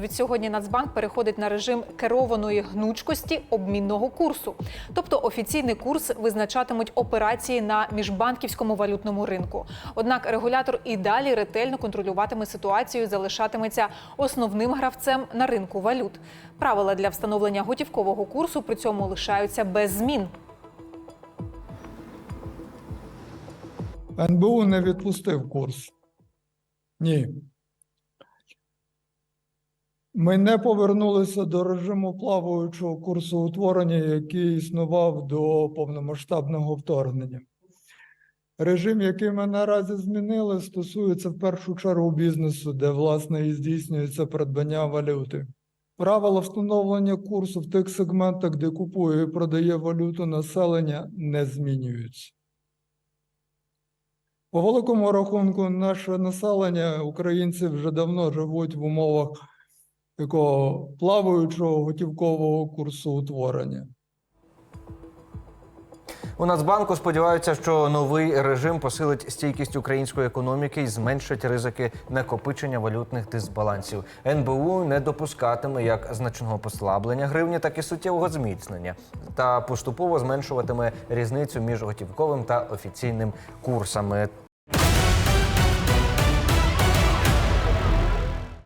Від сьогодні Нацбанк переходить на режим керованої гнучкості обмінного курсу. Тобто офіційний курс визначатимуть операції на міжбанківському валютному ринку. Однак регулятор і далі ретельно контролюватиме ситуацію, залишатиметься основним гравцем на ринку валют. Правила для встановлення готівкового курсу при цьому лишаються без змін. НБУ не відпустив курс. Ні. Ми не повернулися до режиму плаваючого курсу утворення, який існував до повномасштабного вторгнення. Режим, який ми наразі змінили, стосується в першу чергу бізнесу, де власне і здійснюється придбання валюти. Правила встановлення курсу в тих сегментах, де купує і продає валюту населення, не змінюються. По великому рахунку, наше населення, українці вже давно живуть в умовах такого плаваючого готівкового курсу утворення. У Нацбанку сподіваються, що новий режим посилить стійкість української економіки і зменшить ризики накопичення валютних дисбалансів. НБУ не допускатиме як значного послаблення гривні, так і суттєвого зміцнення, та поступово зменшуватиме різницю між готівковим та офіційним курсами.